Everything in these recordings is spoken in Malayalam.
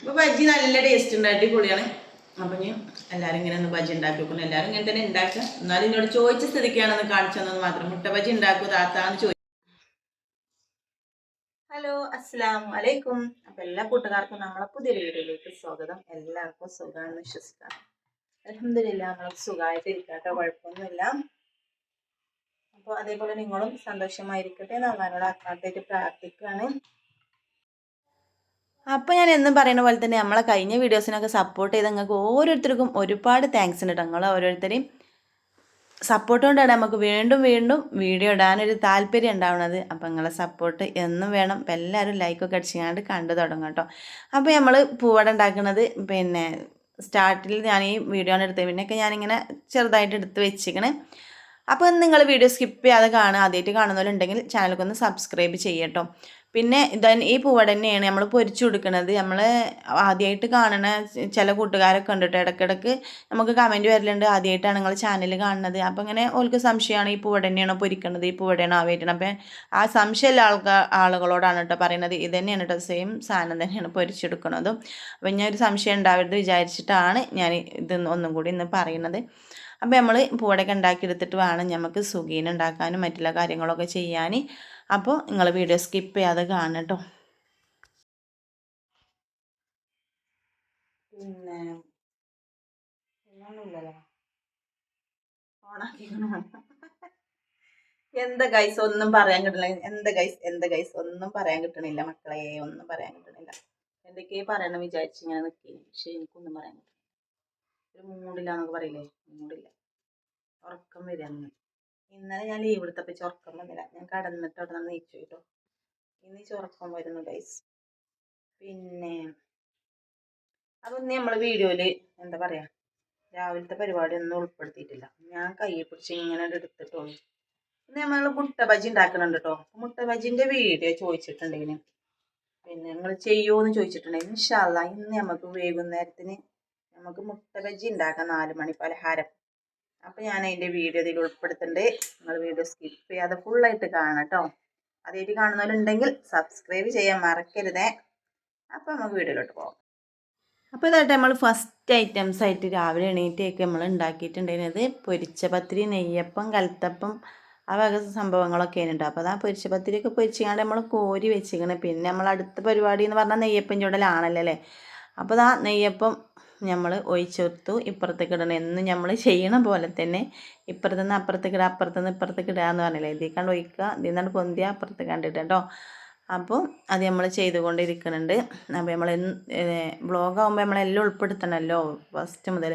അപ്പോൾ ബജ്ജി നല്ല ടേസ്റ്റ് ഉണ്ട് അടിപൊളിയാണ്. അപ്പം ഞാൻ എല്ലാരും ഇങ്ങനെ ഒന്ന് ബജ്ജി ഉണ്ടാക്കി വെക്കണം. എല്ലാവരും ഇങ്ങനെ തന്നെ ഉണ്ടാക്കുക. എന്നാലും എന്നോട് ചോദിച്ച സ്ഥിതിക്കാണെന്ന് കാണിച്ചു തന്നത് മാത്രം. മുട്ട ബജ്ജി ഉണ്ടാക്കൂ താത്താന്ന് ചോദിച്ചു ഹലോ അസ്സാം വലൈക്കും അപ്പം എല്ലാ കൂട്ടുകാർക്കും നമ്മളെ പുതിയ വീഡിയോയിലേക്ക് സ്വാഗതം. എല്ലാവർക്കും സുഖമാണെന്ന് വിശ്വസിക്കാം. അലഹമില്ല നമ്മൾ സുഖമായിട്ട് ഇരിക്കട്ടെ കുഴപ്പമൊന്നുമില്ല. അപ്പോൾ അതേപോലെ നിങ്ങളും സന്തോഷമായിരിക്കട്ടെ നന്നാനോട് ആത്മാർത്ഥമായിട്ട് പ്രാർത്ഥിക്കുകയാണ്. അപ്പോൾ ഞാൻ എന്നും പറയുന്ന പോലെ തന്നെ നമ്മളെ കഴിഞ്ഞ വീഡിയോസിനൊക്കെ സപ്പോർട്ട് ചെയ്ത് നിങ്ങൾക്ക് ഓരോരുത്തർക്കും ഒരുപാട് താങ്ക്സ് ഉണ്ട് നിങ്ങൾ ഓരോരുത്തരെയും സപ്പോർട്ട് കൊണ്ടാണ് നമുക്ക് വീണ്ടും വീണ്ടും വീഡിയോ ഇടാനൊരു താല്പര്യം ഉണ്ടാവുന്നത്. അപ്പം നിങ്ങളെ സപ്പോർട്ട് എന്നും വേണം. അപ്പം എല്ലാവരും ലൈക്കൊക്കെ അടിച്ചാണ്ട് കണ്ടു തുടങ്ങും കേട്ടോ അപ്പോൾ നമ്മൾ പൂവട ഉണ്ടാക്കുന്നത് പിന്നെ സ്റ്റാർട്ടിൽ ഞാൻ ഈ വീഡിയോ ആണ് എടുത്തത്. പിന്നെയൊക്കെ ഞാനിങ്ങനെ ചെറുതായിട്ട് എടുത്ത് വെച്ചിരിക്കണേ. അപ്പോൾ നിങ്ങൾ വീഡിയോ സ്കിപ്പ് ചെയ്യാതെ കാണുക ആദ്യമായിട്ട് കാണുന്നവരുണ്ടെങ്കിൽ ചാനലൊക്കെ ഒന്ന് സബ്സ്ക്രൈബ് ചെയ്യട്ടോ പിന്നെ ഇതൻ ഈ പൂവട തന്നെയാണ് നമ്മൾ പൊരിച്ചു കൊടുക്കുന്നത് നമ്മൾ ആദ്യമായിട്ട് കാണുന്ന ചില കൂട്ടുകാരൊക്കെ ഉണ്ട് കേട്ടോ ഇടയ്ക്കിടയ്ക്ക് നമുക്ക് കമന്റ് വരലുണ്ട്. ആദ്യമായിട്ടാണ് നിങ്ങൾ ചാനൽ കാണുന്നത്. അപ്പോൾ ഇങ്ങനെ ഓൾക്ക് സംശയമാണ് ഈ പൂവട തന്നെയാണോ പൊരിക്കുന്നത് ഈ പൂവടയാണോ ആവേറ്റണം അപ്പം ആ സംശയമുള്ള ആൾക്കാർ ആളുകളോടാണ് കേട്ടോ പറയുന്നത് ഇത് തന്നെയാണ് കേട്ടോ സെയിം സാധനം തന്നെയാണ് പൊരിച്ചെടുക്കുന്നതും അപ്പം ഞാൻ ഒരു സംശയം ഉണ്ടാവരുത് വിചാരിച്ചിട്ടാണ് ഞാൻ ഇത് ഒന്നും കൂടി ഇന്ന് പറയുന്നത് അപ്പോൾ നമ്മൾ പൂവടയൊക്കെ ഉണ്ടാക്കിയെടുത്തിട്ട് വേണം നമുക്ക് സുഖീനുണ്ടാക്കാനും മറ്റുള്ള കാര്യങ്ങളൊക്കെ ചെയ്യാൻ അപ്പോൾ നിങ്ങൾ വീഡിയോ സ്കിപ്പ് ചെയ്യാതെ കാണും കേട്ടോ. പിന്നെ എന്താ ഗൈസ് ഒന്നും പറയാൻ കിട്ടണില്ല. എന്താ ഗൈസ് എന്താ ഗൈസ് ഒന്നും പറയാൻ കിട്ടണില്ല മക്കളെ. ഒന്നും പറയാൻ കിട്ടണില്ല. എന്തൊക്കെയാ പറയണം വിചാരിച്ച് ഇങ്ങനെ നിൽക്കി പക്ഷെ എനിക്കൊന്നും പറയാൻ കിട്ടില്ല ഒരു മൂടില്ലാന്നൊക്കെ പറയില്ലേ? മൂടില്ല ഉറക്കം വരികയാണ്. ഇന്നലെ ഞാൻ ലീവ് എടുത്തപ്പോൾ ഉറക്കം വന്നില്ല. ഞാൻ കടന്നിട്ട് അവിടെ നിന്ന് നീച്ചു കേട്ടോ. ഇന്ന് ഉറക്കം വരുന്നു ഗൈസ് പിന്നെ അതൊന്നും നമ്മൾ വീഡിയോയിൽ എന്താ പറയാ രാവിലത്തെ പരിപാടി ഒന്നും ഉൾപ്പെടുത്തിയിട്ടില്ല. ഞാൻ കയ്യെ പിടിച്ച് ഇങ്ങനെ എടുത്തിട്ടുള്ളൂ ഇന്ന് നമ്മൾ മുട്ട ബജി ഉണ്ടാക്കുന്നുണ്ട് കേട്ടോ. മുട്ട ബജിന്റെ വീഡിയോ ചോദിച്ചിട്ടുണ്ടെങ്കിൽ പിന്നെ നിങ്ങൾ ചെയ്യുമോ എന്ന് ചോദിച്ചിട്ടുണ്ടെങ്കിൽ ഇൻഷാല്ല ഇന്ന് നമുക്ക് വൈകുന്നേരത്തിന് നമുക്ക് മുട്ട ബജി ഉണ്ടാക്കാം. നാല് മണി പലഹാരം. അപ്പോൾ ഞാൻ അതിന്റെ വീഡിയോ ഇതിൽ ഉൾപ്പെടുത്തുന്നുണ്ട് നിങ്ങൾ വീഡിയോ സ്കിപ്പ് ചെയ്യാതെ ഫുള്ളായിട്ട് കാണാം കേട്ടോ അതായിട്ട് കാണുന്നവരുണ്ടെങ്കിൽ സബ്സ്ക്രൈബ് ചെയ്യാൻ മറക്കരുതേ. അപ്പോൾ നമുക്ക് വീഡിയോയിലോട്ട് പോകാം. അപ്പോൾ ഇതായിട്ട് നമ്മൾ ഫസ്റ്റ് ഐറ്റംസ് ആയിട്ട് രാവിലെ എണീറ്റൊക്കെ നമ്മൾ ഉണ്ടാക്കിയിട്ടുണ്ടായിരുന്നത് പൊരിച്ച പത്തിരി നെയ്യപ്പം കലത്തപ്പം ആ വക സംഭവങ്ങളൊക്കെ ഉണ്ട് അപ്പോൾ അതാ പൊരിച്ച പത്തിരിയൊക്കെ നമ്മൾ കോരി വെച്ചിരിക്കണം. പിന്നെ നമ്മൾ അടുത്ത പരിപാടി എന്ന് പറഞ്ഞാൽ നെയ്യപ്പം ചൂടലാണല്ലോ അല്ലേ? അപ്പോൾ അതാ നെയ്യപ്പം നമ്മൾ ഒഴിച്ചെടുത്തു. ഇപ്പുറത്തേക്ക് ഇടണം. എന്നും നമ്മൾ ചെയ്യണ പോലെ തന്നെ ഇപ്പുറത്തു നിന്ന് അപ്പുറത്തേക്ക് ഇടുക അപ്പുറത്തു നിന്ന് ഇപ്പുറത്തേക്ക് ഇടുക എന്ന് പറഞ്ഞില്ലേ? ഇതിൽ കണ്ട് ഒഴിക്കുക. ഇതിൽ നിന്നാണ് പൊന്തിയ അപ്പുറത്തേക്ക് കണ്ടിട്ട് കേട്ടോ അപ്പോൾ അത് നമ്മൾ ചെയ്തുകൊണ്ടിരിക്കുന്നുണ്ട്. അപ്പോൾ നമ്മൾ ബ്ലോഗ് ആകുമ്പോൾ നമ്മളെല്ലാം ഉൾപ്പെടുത്തണമല്ലോ. ഫസ്റ്റ് മുതൽ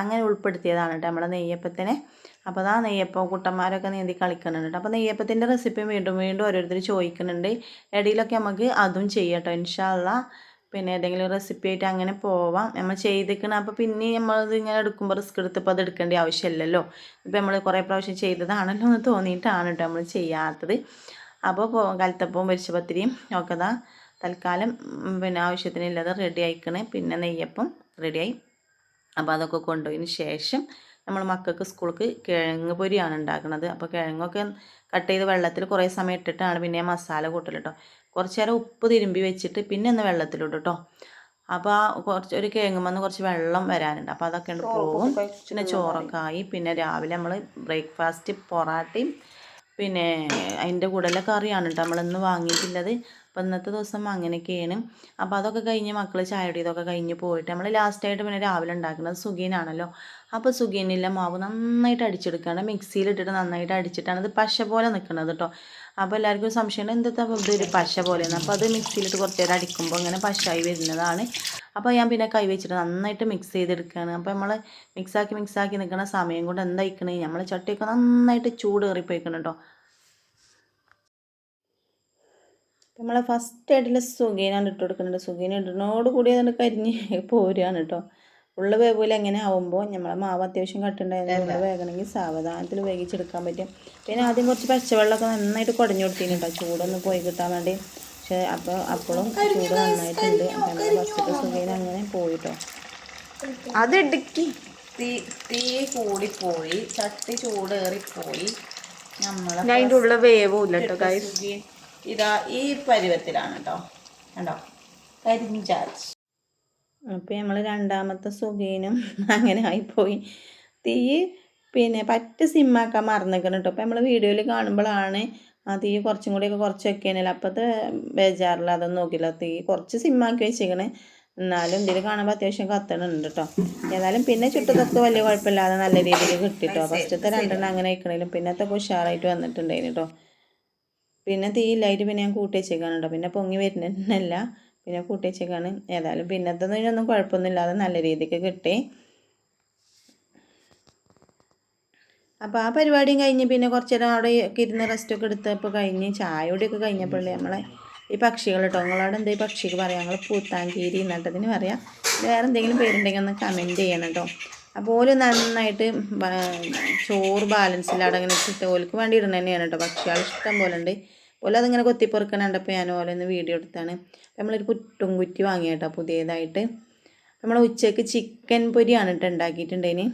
അങ്ങനെ ഉൾപ്പെടുത്തിയതാണ് കേട്ടോ നമ്മളെ നെയ്യപ്പത്തിനെ. അപ്പോൾ ആ നെയ്യപ്പം കുട്ടന്മാരൊക്കെ നീന്തി കളിക്കുന്നുണ്ട് അപ്പോൾ നെയ്യപ്പത്തിന്റെ റെസിപ്പി വീണ്ടും വീണ്ടും ഓരോരുത്തർ ചോദിക്കുന്നുണ്ട്. ഇടയിലൊക്കെ നമുക്ക് അതും ചെയ്യാം കേട്ടോ. ഇൻഷാല്ല പിന്നെ ഏതെങ്കിലും റെസിപ്പി ആയിട്ട് അങ്ങനെ പോവാം. നമ്മൾ ചെയ്തിരിക്കണം അപ്പോൾ പിന്നെ നമ്മളത് ഇങ്ങനെ എടുക്കുമ്പോൾ റിസ്ക് എടുത്തപ്പോൾ അത് എടുക്കേണ്ട ആവശ്യമില്ലല്ലോ. ഇപ്പോൾ നമ്മൾ കുറേ പ്രാവശ്യം ചെയ്തതാണല്ലോ എന്ന് തോന്നിയിട്ടാണ് കേട്ടോ നമ്മൾ ചെയ്യാത്തത്. അപ്പോൾ കലത്തപ്പവും പൊരിച്ച പത്തിരിയും ഒക്കെ ഇതാ തൽക്കാലം പിന്നെ ആവശ്യത്തിനില്ലാതെ റെഡി ആയിക്കണേ. പിന്നെ നെയ്യപ്പം റെഡിയായി അപ്പോൾ അതൊക്കെ കൊണ്ടുപോയതിന് ശേഷം നമ്മൾ മക്കൾക്ക് സ്കൂൾക്ക് കിഴങ്ങ് പൊരിയാണ് ഉണ്ടാക്കുന്നത് അപ്പോൾ കിഴങ്ങൊക്കെ കട്ട് ചെയ്ത് വെള്ളത്തിൽ കുറേ സമയം ഇട്ടിട്ടാണ് പിന്നെ മസാല കൂട്ടൽ കേട്ടോ കുറച്ച് നേരം ഉപ്പ് തിരുമ്പി വെച്ചിട്ട് പിന്നെ ഒന്ന് വെള്ളത്തിലിടും കേട്ടോ അപ്പോൾ ആ കുറച്ച് ഒരു കേങ്ങുമെന്ന് കുറച്ച് വെള്ളം വരാനുണ്ട്. അപ്പോൾ അതൊക്കെ ഉണ്ട് പോവും പിന്നെ ചോറൊക്കെ ആയി പിന്നെ രാവിലെ നമ്മൾ ബ്രേക്ക്ഫാസ്റ്റ് പൊറാട്ടയും പിന്നെ അതിന്റെ കൂടെയുള്ള കറിയാണ് കേട്ടോ നമ്മളിന്ന് വാങ്ങിയിട്ടുള്ളത്. അപ്പോൾ ഇന്നത്തെ ദിവസം അങ്ങനെയൊക്കെയാണ്. അപ്പോൾ അതൊക്കെ കഴിഞ്ഞ് മക്കൾ ചായയുടെ ഇതൊക്കെ കഴിഞ്ഞ് പോയിട്ട് നമ്മൾ ലാസ്റ്റായിട്ട് പിന്നെ രാവിലെ ഉണ്ടാക്കുന്നത് സുഖീനാണല്ലോ അപ്പോൾ സുഗീനിലെ മാവ് നന്നായിട്ട് അടിച്ചെടുക്കുകയാണ് മിക്സിയിലിട്ടിട്ട് നന്നായിട്ട് അടിച്ചിട്ടാണ് ഇത് പശ പോലെ നിൽക്കുന്നത് കേട്ടോ അപ്പോൾ എല്ലാവർക്കും സംശയം എന്താ ഇതൊരു പശ പോലെയാണ്? അപ്പോൾ അത് മിക്സിയിലിട്ട് കുറച്ച് നേരം അടിക്കുമ്പോൾ ഇങ്ങനെ പശയായി വരുന്നതാണ്. അപ്പോൾ ഞാൻ പിന്നെ കൈ വെച്ചിട്ട് നന്നായിട്ട് മിക്സ് ചെയ്തെടുക്കുകയാണ് അപ്പോൾ നമ്മൾ മിക്സാക്കി മിക്സാക്കി നിൽക്കുന്ന സമയം കൊണ്ട് എന്തായിക്കണേ നമ്മൾ ചട്ടിയൊക്കെ നന്നായിട്ട് ചൂട് കയറിപ്പോയിക്കണം കേട്ടോ നമ്മളെ ഫസ്റ്റ് ആയിട്ടുള്ള സുഖീനാണ് ഇട്ട് കൊടുക്കുന്നുണ്ട് സുഖീന ഇടുന്നതോട് കൂടി അതുകൊണ്ട് കരിഞ്ഞ് പോരുകയാണ് കേട്ടോ ഉള്ള വേപോലെ എങ്ങനെ ആവുമ്പോൾ നമ്മളെ മാവ് അത്യാവശ്യം കട്ടുണ്ടായിരുന്നു വേകണമെങ്കിൽ വേഗണമെങ്കിൽ സാവധാനത്തിൽ വേവിച്ചെടുക്കാൻ പറ്റും. പിന്നെ ആദ്യം കുറച്ച് പച്ചവെള്ളമൊക്കെ നന്നായിട്ട് കുടഞ്ഞു കൊടുത്തിന് കേട്ടോ ചൂടൊന്ന് പോയി കിട്ടാൻ വേണ്ടി. പക്ഷേ അപ്പോൾ അപ്പോഴും ചൂട് നന്നായിട്ടുണ്ട്. ഫസ്റ്റ് നമ്മുടെ ഫസ്റ്റത്തെ സുഖീന അങ്ങനെ പോയിട്ടോ അത് ഇടുക്കി. തീ തീ കൂടിപ്പോയി. ചട്ടി ചൂടേറിപ്പോയി. നമ്മളെ അതിന്റെ ഉള്ള വേവും കേട്ടോ ഗൈസ് ഇതാ ഈ പരുവത്തിലാണ് കേട്ടോ. കണ്ടോ? കരിഞ്ചാച്ച് അപ്പോൾ നമ്മൾ രണ്ടാമത്തെ സുഖീനും അങ്ങനെ ആയിപ്പോയി. തീ പിന്നെ പറ്റ സിമ്മാക്കാൻ മറന്നിരിക്കണം കേട്ടോ അപ്പോൾ നമ്മൾ വീഡിയോയിൽ കാണുമ്പോഴാണ് ആ തീ കുറച്ചും കൂടിയൊക്കെ കുറച്ച് വെക്കാനല്ലോ അപ്പോഴത്തെ ബേജാറില്ല അതൊന്നും നോക്കില്ല തീ കുറച്ച് സിമ്മാക്കി വെച്ചേക്കണേ എന്നാലും ഇതിൽ കാണുമ്പോൾ അത്യാവശ്യം കത്തണുണ്ട് കേട്ടോ ഏതായാലും പിന്നെ ചുട്ടത്തൊക്കെ വലിയ കുഴപ്പമില്ലാതെ നല്ല രീതിയിൽ കിട്ടിട്ടോ ഫസ്റ്റത്തെ രണ്ടെണ്ണം അങ്ങനെ വെക്കണേലും പിന്നത്തെ ഉഷാറായിട്ട് വന്നിട്ടുണ്ടായിരുന്നു കേട്ടോ പിന്നെ തീ ഇല്ലായിട്ട് പിന്നെ ഞാൻ കൂട്ടി വെച്ചേക്കാണ് പിന്നെ പൊങ്ങി വരുന്നില്ല പിന്നെ കൂട്ടി വെച്ചേക്കാണ് ഏതായാലും പിന്നത്തെ ഒന്നും കുഴപ്പമൊന്നുമില്ലാതെ നല്ല രീതിക്ക് കിട്ടി. അപ്പോൾ ആ പരിപാടിയും കഴിഞ്ഞ് പിന്നെ കുറച്ച് നേരം അവിടെ ഇരുന്ന് റെസ്റ്റൊക്കെ എടുത്തപ്പോൾ കഴിഞ്ഞ് ചായയോടെയൊക്കെ കഴിഞ്ഞപ്പോഴേ നമ്മളെ ഈ പക്ഷികൾ കേട്ടോ നിങ്ങളോട് എന്താ ഈ പക്ഷിക്ക് പറയാം? ഞങ്ങൾ പൂത്താങ്കീരി എന്നിട്ടതിന് പറയാം. വേറെ എന്തെങ്കിലും പേരുണ്ടെങ്കിൽ ഒന്ന് കമന്റ് ചെയ്യണം കേട്ടോ അപ്പോൾ ഓൽ നന്നായിട്ട് ചോറ് ബാലൻസിൽ അങ്ങനെ ഇട്ടിട്ട് ഓൽക്ക് വേണ്ടി ഇടുന്നത് തന്നെയാണ് കേട്ടോ പക്ഷികൾ ഇഷ്ടം പോലെ ഉണ്ട്. ഓല അതിങ്ങനെ കൊത്തിപ്പൊറുക്കണ കണ്ടപ്പോൾ ഞാൻ ഓലൊന്ന് വീഡിയോ എടുത്താണ്. നമ്മളൊരു കുറ്റും കുറ്റി വാങ്ങിയ കേട്ടോ പുതിയതായിട്ട് നമ്മൾ ഉച്ചയ്ക്ക് ചിക്കൻ പൊരിയാണ് കേട്ടോ ഉണ്ടാക്കിയിട്ടുണ്ടേന്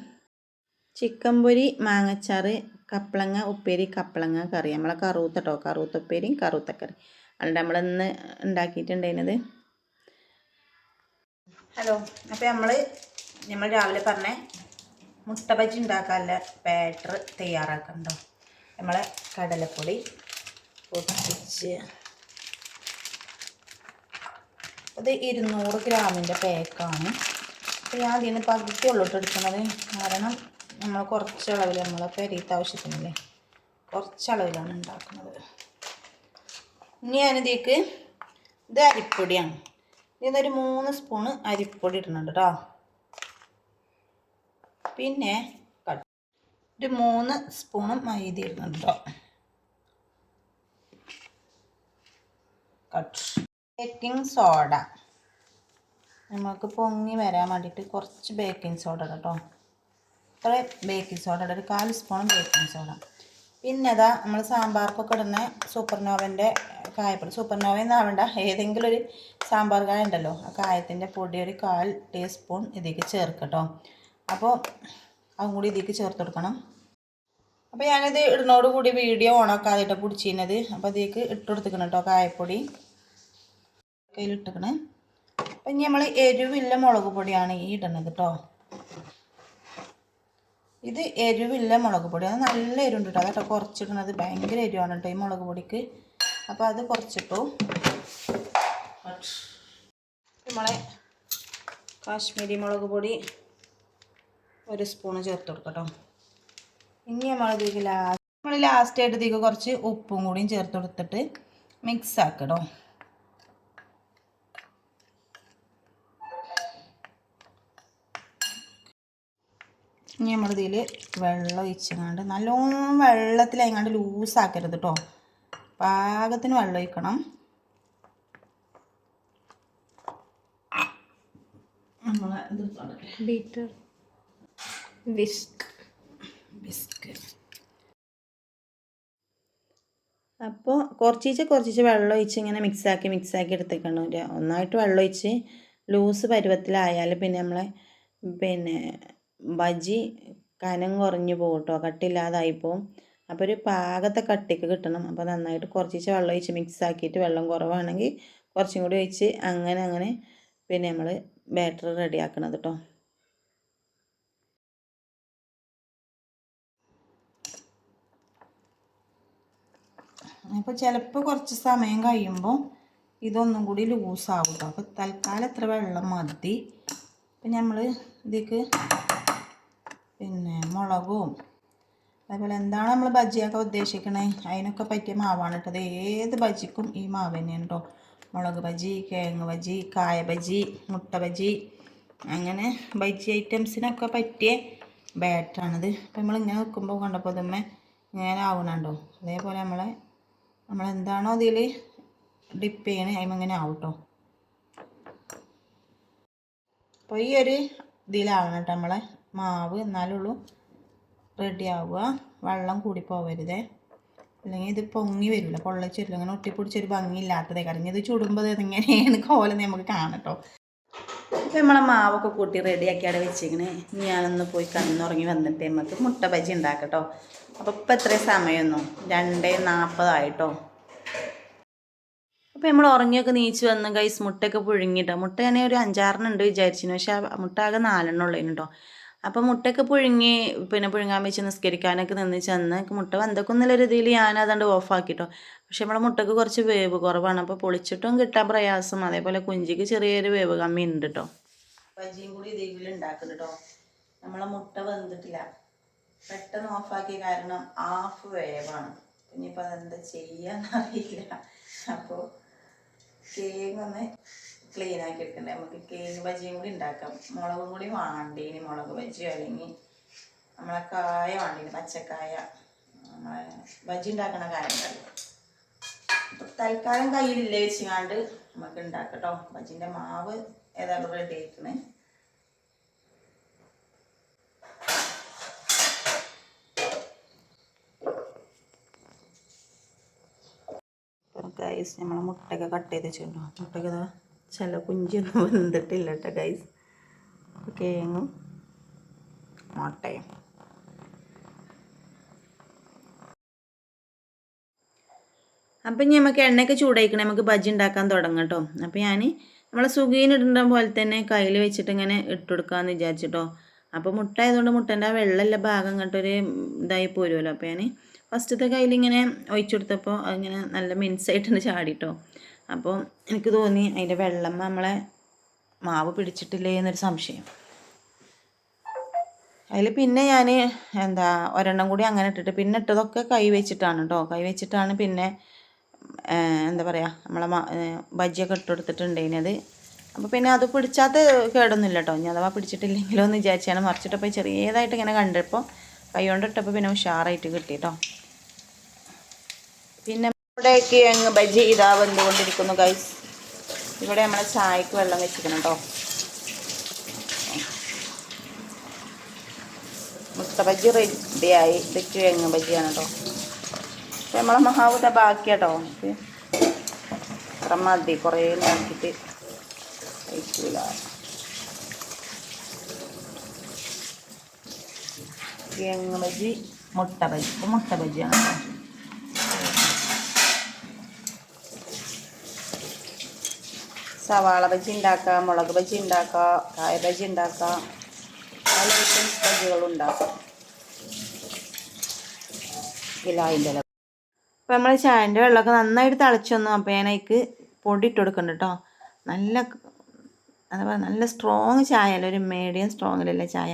ചിക്കൻ പൊരി മാങ്ങച്ചാറ് കപ്പളങ്ങ ഉപ്പേരി കപ്പളങ്ങ കറി. നമ്മളെ കറുത്ത കേട്ടോ കറുത്ത ഉപ്പേരിയും കറൂത്തക്കറി. അതുകൊണ്ട് നമ്മളിന്ന് ഉണ്ടാക്കിയിട്ടുണ്ടായിരുന്നത് ഹലോ അപ്പോൾ നമ്മൾ നമ്മൾ രാവിലെ പറഞ്ഞ മുട്ട ബജി ഉണ്ടാക്കാനുള്ള ബാറ്റർ തയ്യാറാക്കണ്ടോ? നമ്മളെ കടലപ്പൊടി പൊട്ടിച്ച് അത് ഇരുന്നൂറ് ഗ്രാമിന്റെ പാക്കാണ്. അപ്പോൾ ഞാൻ അതിൽ നിന്ന് പകുതി ഉള്ളിട്ട് എടുക്കുന്നത്. കാരണം നമ്മൾ കുറച്ച് അളവിൽ നമ്മളെ പെരീത്ത ആവശ്യത്തിനല്ലേ കുറച്ച് അളവിലാണ് ഉണ്ടാക്കുന്നത്. ഇനി ഞാനിതേക്ക് ഇത് അരിപ്പൊടിയാണ്. ഇതിനൊരു മൂന്ന് സ്പൂണ് അരിപ്പൊടി ഇടുന്നുണ്ട് കേട്ടോ. പിന്നെ ഒരു മൂന്ന് സ്പൂണ് മൈദ ഇടുന്നുണ്ട് കേട്ടോ. കട്ട്. ബേക്കിംഗ് സോഡ നമുക്ക് പൊങ്ങി വരാൻ വേണ്ടിയിട്ട് കുറച്ച് ബേക്കിംഗ് സോഡ കേട്ടോ ഇത്ര ബേക്കിംഗ് സോഡ ഒരു കാൽ സ്പൂൺ ബേക്കിംഗ് സോഡ പിന്നെ അതാ നമ്മൾ സാമ്പാർക്കൊക്കെ ഇടുന്ന സൂപ്പർനോവന്റെ കായപ്പൊടി. സൂപ്പർനോവ ആവണ്ട. ഏതെങ്കിലും ഒരു സാമ്പാർ കായ ഉണ്ടല്ലോ. ആ കായത്തിന്റെ പൊടി ഒരു കാൽ ടീസ്പൂൺ ഇതിലേക്ക് ചേർക്കട്ടോ അപ്പോൾ അതും കൂടി ഇതിലേക്ക് ചേർത്ത് കൊടുക്കണം. അപ്പോൾ ഞാനിത് ഇടുന്നോട് കൂടി വീഡിയോ ഓണാക്കാതിട്ട് പിടിച്ചിരുന്നത് അപ്പോൾ അതിലേക്ക് ഇട്ട് കൊടുത്തിക്കണം കേട്ടോ കായപ്പൊടി. കയ്യിലിട്ടിക്കണേ അപ്പം ഇനി നമ്മൾ എരിവില്ല മുളക് പൊടിയാണ് ഈ ഇടുന്നത് കേട്ടോ ഇത് എരിവില്ല മുളക് പൊടി. അത് നല്ല എരിവുണ്ട് കേട്ടോ അതൊക്കെ കുറച്ചിടുന്നത് ഭയങ്കര എരിവാണ് കേട്ടോ ഈ മുളക് പൊടിക്ക്. അപ്പോൾ അത് കുറച്ചിട്ടു. നമ്മളെ കാശ്മീരി മുളക് പൊടി ഒരു സ്പൂണ് ചേർത്ത് കൊടുക്കട്ടോ. ഇനി നമ്മൾ ഇതിലേക്ക് ലാസ്റ്റ് നമ്മൾ ലാസ്റ്റ് ആയിട്ട് ഇതിലേക്ക് കുറച്ച് ഉപ്പും കൂടിയും ചേർത്ത് കൊടുത്തിട്ട് മിക്സ് ആക്കണം ഇനി നമ്മളിതിൽ വെള്ളം ഒഴിച്ചങ്ങാണ്ട് നല്ലോണം വെള്ളത്തിൽ വെള്ളത്തിലെങ്ങാണ്ട് ലൂസാക്കരുത് കേട്ടോ പാകത്തിന് വെള്ളം ഒഴിക്കണം. ബീറ്റർ വിസ്ക് അപ്പോൾ കുറച്ചീച്ച കുറച്ചീച്ച വെള്ളം ഒഴിച്ച് ഇങ്ങനെ മിക്സാക്കി മിക്സാക്കി എടുത്തേക്കണം. ഒന്നായിട്ട് വെള്ളം ഒഴിച്ച് ലൂസ് പരുവത്തിലായാൽ പിന്നെ നമ്മളെ പിന്നെ ബജി കനം കുറഞ്ഞു പോകും കേട്ടോ കട്ടില്ലാതായി പോവും. അപ്പോൾ ഒരു പാകത്തെ കട്ടിക്ക് കിട്ടണം. അപ്പോൾ നന്നായിട്ട് കുറച്ചീച്ച വെള്ളം ഒഴിച്ച് മിക്സ് ആക്കിയിട്ട് വെള്ളം കുറവാണെങ്കിൽ കുറച്ചും കൂടി ഒഴിച്ച് അങ്ങനെ അങ്ങനെ പിന്നെ നമ്മൾ ബാറ്റർ റെഡിയാക്കണത് കേട്ടോ അപ്പോൾ ചിലപ്പോൾ കുറച്ച് സമയം കഴിയുമ്പോൾ ഇതൊന്നും കൂടി ലൂസാവും അപ്പോൾ തൽക്കാലം എത്ര വെള്ളം മതി. അപ്പം നമ്മൾ ഇതിക്ക് പിന്നെ മുളകും അതേപോലെ എന്താണ് നമ്മൾ ബജിയൊക്കെ ഉദ്ദേശിക്കണേ? അതിനൊക്കെ പറ്റിയ മാവാണ് ഇട്ടത് ഏത് ബജിക്കും ഈ മാവ് തന്നെയാണ് കേട്ടോ. മുളക് ബജി കിഴങ്ങ് ബജി കായ ബജി മുട്ട ബജി അങ്ങനെ ബജി ഐറ്റംസിനൊക്കെ പറ്റിയ ബാറ്ററാണിത്. അപ്പം നമ്മളിങ്ങനെ വെക്കുമ്പോൾ കണ്ടപ്പോൾ ഇതുമ്മേ ഇങ്ങനെ ആവണുണ്ടോ അതേപോലെ നമ്മളെ നമ്മളെന്താണോ അതിൽ ഡിപ്പ് ചെയ്യണേ അതിമങ്ങനെ ആവും കേട്ടോ അപ്പോൾ ഈ ഒരു ഇതിലാവണം കേട്ടോ നമ്മളെ മാവ് എന്നാലുള്ളൂ റെഡി ആവുക. വെള്ളം കൂടി പോവരുതേ. അല്ലെങ്കിൽ ഇത് പൊങ്ങി വരില്ല പൊള്ളച്ച് വരില്ല അങ്ങനെ ഒട്ടിപ്പിടിച്ചൊരു ഭംഗിയില്ലാത്തതേ കാരണം ഇത് ചുടുമ്പോൾ ഇതെങ്ങനെയാണ് കോലം നമുക്ക് കാണട്ടോ. ഇപ്പം നമ്മളെ മാവൊക്കെ കൂട്ടി റെഡിയാക്കി അവിടെ വെച്ചിങ്ങനെ ഞാനൊന്ന് പോയി കന്നുറങ്ങി വന്നിട്ട് നമുക്ക് മുട്ട ബജി ഉണ്ടാക്കട്ടോ. അപ്പോൾ ഇപ്പം എത്ര സമയമൊന്നും? രണ്ടേ നാൽപ്പതായിട്ടോ അപ്പോൾ നമ്മൾ ഉറങ്ങിയൊക്കെ നീച്ച് വന്ന് കൈസ് മുട്ടയൊക്കെ പുഴുങ്ങിട്ടോ. മുട്ട ഞാൻ ഒരു അഞ്ചാറെണ്ണുണ്ട് വിചാരിച്ചിരുന്നു. പക്ഷേ മുട്ട ആകെ നാലെണ്ണം ഉള്ളതിന് കേട്ടോ അപ്പോൾ മുട്ടയൊക്കെ പുഴുങ്ങി പിന്നെ പുഴുങ്ങാൻ വെച്ച് നിസ്കരിക്കാനൊക്കെ നിന്ന് ചെന്ന് മുട്ട വന്നൊക്കെ രീതിയിൽ ഞാൻ അതുകൊണ്ട് ഓഫാക്കിട്ടോ പക്ഷെ നമ്മളെ മുട്ടക്ക് കുറച്ച് വേവ് കുറവാണ്. അപ്പോൾ പൊളിച്ചിട്ടും കിട്ടാൻ പ്രയാസം. അതേപോലെ കുഞ്ചിക്ക് ചെറിയൊരു വേവ് കമ്മി ഉണ്ട് കേട്ടോ ബജിയും കൂടി ഇതിൽ ഉണ്ടാക്കുന്നു കേട്ടോ നമ്മളെ മുട്ട വെന്തിട്ടില്ല. പെട്ടെന്ന് ഓഫാക്കിയ കാരണം ഹാഫ് വേവാണ്. ഇനിയിപ്പോൾ അതെന്താ ചെയ്യാന്നറിയില്ല. അപ്പോൾ കേക്ക് ഒന്ന് ക്ലീൻ ആക്കി എടുക്കണ്ടേ. നമുക്ക് കേക്ക് ബജിയും കൂടി ഉണ്ടാക്കാം. മുളകും കൂടി വേണ്ടേനി മുളക് ബജിയോ അല്ലെങ്കിൽ നമ്മളെ കായ വേണ്ടേനി പച്ചക്കായ. നമ്മളെ ബജി ഉണ്ടാക്കണ കായ തൽക്കാലം കയ്യിലില്ല വെച്ചിങ്ങാണ്ട് നമുക്ക് ഉണ്ടാക്കട്ടോ ബജിന്റെ മാവ് ഏതായാലും റെഡി ആയിക്കണേ. ഗൈസ് നമ്മൾ മുട്ടയൊക്കെ കട്ട് ചെയ്ത് വെച്ചിട്ടുണ്ടോ. മുട്ടയൊക്കെ ചില കുഞ്ചിയൊന്നും വന്നിട്ടില്ല കേട്ടോ ഗൈസ് കേങ്ങും മുട്ടയും. അപ്പം ഇനി നമുക്ക് എണ്ണയൊക്കെ ചൂടായിക്കണേ നമുക്ക് ബജ്ജി ഉണ്ടാക്കാൻ തുടങ്ങാം കേട്ടോ അപ്പം ഞാൻ നമ്മളെ സുഖീനിടേണ്ട പോലെ തന്നെ കയ്യിൽ വെച്ചിട്ട് ഇങ്ങനെ ഇട്ട് കൊടുക്കാമെന്ന് വിചാരിച്ചിട്ടോ. അപ്പോൾ മുട്ട ആയതുകൊണ്ട് മുട്ടന്റെ ആ വെള്ളമല്ല ഭാഗം കണ്ടൊരു ഇതായി പോരുമല്ലോ അപ്പോൾ ഞാൻ ഫസ്റ്റത്തെ കയ്യിൽ ഇങ്ങനെ ഒഴിച്ചു കൊടുത്തപ്പോൾ അതിങ്ങനെ നല്ല മിൻസായിട്ടുണ്ട് ചാടിട്ടോ. അപ്പോൾ എനിക്ക് തോന്നി അതിന്റെ വെള്ളം നമ്മളെ മാവ് പിടിച്ചിട്ടില്ലേ എന്നൊരു സംശയം. അതിൽ പിന്നെ ഞാൻ എന്താ ഒരെണ്ണം കൂടി അങ്ങനെ ഇട്ടിട്ട് പിന്നെ ഇട്ടതൊക്കെ കൈ വെച്ചിട്ടാണ് കേട്ടോ കൈ വെച്ചിട്ടാണ് പിന്നെ എന്താ പറയുക നമ്മളെ ബജിയൊക്കെ ഇട്ട് കൊടുത്തിട്ടുണ്ടേനത് അപ്പോൾ പിന്നെ അത് പിടിച്ചാത്ത കേടൊന്നുമില്ല കേട്ടോ ഞാൻ അഥവാ പിടിച്ചിട്ടില്ലെങ്കിലോ എന്ന് വിചാരിച്ചാണ് മറിച്ചിട്ടപ്പോൾ ചെറിയതായിട്ട് ഇങ്ങനെ കണ്ടപ്പോൾ കൈ കൊണ്ട് ഇട്ടപ്പോൾ പിന്നെ ഉഷാറായിട്ട് കിട്ടി കേട്ടോ പിന്നെ ഇവിടെ അങ്ങ് ബജി ഇതാ വന്നുകൊണ്ടിരിക്കുന്നു ഗൈസ് ഇവിടെ നമ്മളെ ചായക്ക് വെള്ളം വെച്ചിരിക്കണം കേട്ടോ. മുട്ട ബജ്ജി റെഡിയായി ഇത് കിഴങ്ങ് ബജ്ജിയാണ് കേട്ടോ. നമ്മളെ മഹാവുത ബാക്കിയാട്ടോ. അത്ര മതി. കുറേ ഉണ്ടാക്കിയിട്ട് കഴിക്കൂല. കിഴങ്ങ് ബജി മുട്ട ബജി. മുട്ട ബജിയാണ് സവാള ബജി ഉണ്ടാക്കാം മുളക് ബജി ഉണ്ടാക്കാം കായ ബജി ഉണ്ടാക്കാം. പല ഐറ്റംസ് ബജികളും ഉണ്ടാക്കാം അപ്പോൾ നമ്മൾ ചായന്റെ വെള്ളമൊക്കെ നന്നായിട്ട് തിളച്ചു വന്നു. അപ്പോൾ ഞാൻ അതിക്ക് പൊടി ഇട്ട് കേട്ടോ നല്ല എന്താ നല്ല സ്ട്രോങ് ചായ അല്ല ഒരു മീഡിയം സ്ട്രോങ്ങിലല്ലേ ചായ.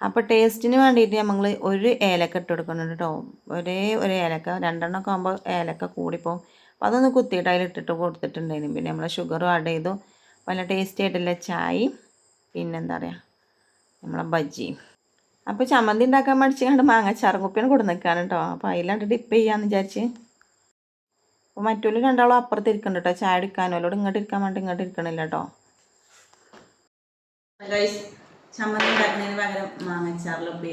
അപ്പോൾ ടേസ്റ്റിന് വേണ്ടിയിട്ട് നമ്മൾ ഒരു ഏലക്ക ഇട്ട് കൊടുക്കുന്നുണ്ട് കേട്ടോ ഒരേ ഒരു ഏലക്ക രണ്ടെണ്ണമൊക്കെ ആകുമ്പോൾ ഏലക്ക കൂടിപ്പോവും. അപ്പോൾ അതൊന്ന് കുത്തിയിട്ട് അതിലിട്ടിട്ട് കൊടുത്തിട്ടുണ്ടായിരുന്നു. പിന്നെ നമ്മൾ ഷുഗറും ആഡ് ചെയ്തു. നല്ല ടേസ്റ്റി ആയിട്ടുള്ള ചായയും പിന്നെന്താ പറയുക നമ്മളെ ബജ്ജി അപ്പോൾ ചമ്മന്തി ഉണ്ടാക്കാൻ മടിച്ചു കണ്ട് മാങ്ങച്ചാറും കുപ്പിയാണ് കൊടു നിൽക്കുകയാണ് കേട്ടോ അപ്പോൾ അതിലാണ്ട് ഡിപ്പ് ചെയ്യാമെന്ന് വിചാരിച്ച് അപ്പോൾ മറ്റൊരു രണ്ടാളും അപ്പുറത്ത് ഇരിക്കുന്നുണ്ട് കേട്ടോ ചായ എടുക്കാനോ? അല്ലോട് ഇങ്ങോട്ട് ഇരിക്കാൻ വേണ്ടി ഇങ്ങോട്ട് ഇരിക്കണില്ല കേട്ടോ ചമ്മന്തി ഉണ്ടാക്കുന്നതിന് പകരം മാങ്ങച്ചാറിലൊപ്പി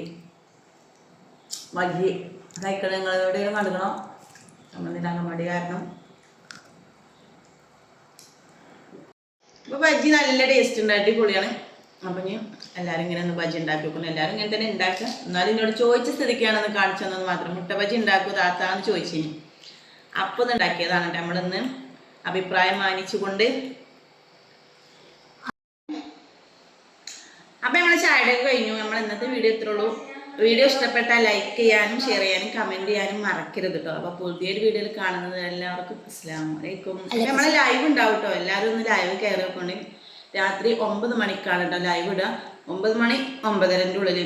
ബജ്ജി കഴിക്കണം നിങ്ങൾ എവിടെയും ചമ്മന്തി ഉണ്ടാക്കാൻ കാരണം. അപ്പോൾ ബജ്ജി നല്ല ടേസ്റ്റ് ഉണ്ട് അടിപൊളിയാണ്. അപ്പം ഞാൻ എല്ലാവരും ഇങ്ങനെ ഒന്ന് ബജ്ജി ഉണ്ടാക്കി വെക്കുന്നു എല്ലാവരും ഇങ്ങനെ തന്നെ ഉണ്ടാക്കുക. എന്നാലും എന്നോട് ചോദിച്ച സ്ഥിതിക്കാണെന്ന് കാണിച്ചു മാത്രം. മുട്ട ബജ്ജി ഉണ്ടാക്കുക താത്താന്ന് ചോദിച്ചിനി അപ്പം ഉണ്ടാക്കിയതാണ് കേട്ടോ നമ്മളിന്ന് അഭിപ്രായം മാനിച്ചുകൊണ്ട്. അപ്പം നമ്മൾ ചായയുടെ കഴിഞ്ഞു. നമ്മൾ ഇന്നത്തെ വീഡിയോ ഇത്രേ ഉള്ളൂ. വീഡിയോ ഇഷ്ടപ്പെട്ടാൽ ലൈക്ക് ചെയ്യാനും ഷെയർ ചെയ്യാനും കമന്റ് ചെയ്യാനും മറക്കരുത് കേട്ടോ. അപ്പോൾ പുതിയൊരു വീഡിയോയിൽ കാണുന്നത് എല്ലാവർക്കും അസ്ലാം വലൈക്കും നമ്മളെ ലൈവ് ഉണ്ടാവും കേട്ടോ. എല്ലാവരും ഒന്ന് ലൈവ് കയറി വെക്കൊണ്ട് രാത്രി ഒമ്പത് മണിക്കാണ് കേട്ടോ ലൈവ് ഇടുക. ഒമ്പത് മണി ഒമ്പതരന്റെ ഉള്ളിൽ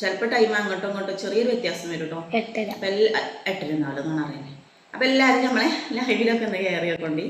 ചിലപ്പോൾ ടൈം അങ്ങോട്ടും ഇങ്ങോട്ടും ചെറിയൊരു വ്യത്യാസം വരും കേട്ടോ. എട്ടര. നാളെന്നാണ് അറിയുന്നത് അപ്പം എല്ലാവരും നമ്മളെ ലൈവിലൊക്കെ ഒന്ന് കയറി വെക്കൊണ്ട്